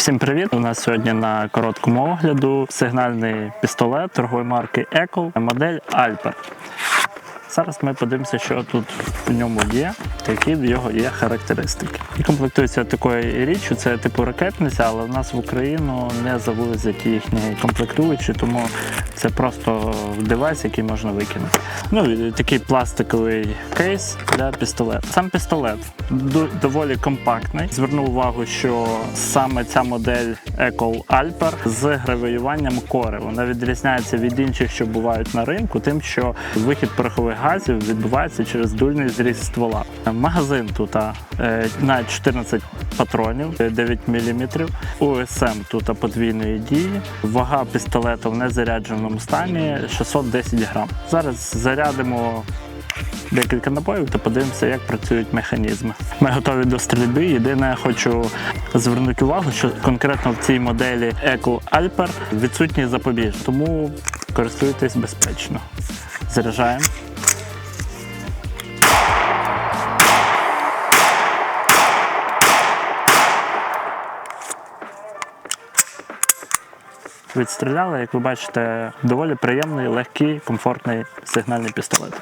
Всім привіт! У нас сьогодні на короткому огляду сигнальний пістолет торгової марки Ecol, модель Alper. Зараз ми подивимося, що тут в ньому є, які в його є характеристики. І комплектується такою річчю, це типу ракетниця, але в нас в Україну не завозять їхні комплектуючі, тому це просто девайс, який можна викинути. Ну і такий пластиковий кейс для пістолету. Сам пістолет доволі компактний. Зверну увагу, що саме ця модель Ecol Alper з гравіюванням кори. Вона відрізняється від інших, що бувають на ринку, тим, що вихід порохових газів відбувається через дульний зріз ствола. Магазин тут е, на 14 патронів, е, 9 мм. УСМ тут подвійної дії. Вага пістолета в незарядженому стані 610 грам. Зараз зарядимо декілька набоїв та подивимося, як працюють механізми. Ми готові до стрільби. Єдине, хочу звернути увагу, що конкретно в цій моделі Eco Alper відсутній запобіж, тому користуйтесь безпечно. Заряджаємо. Відстріляли, як ви бачите, доволі приємний, легкий, комфортний сигнальний пістолет.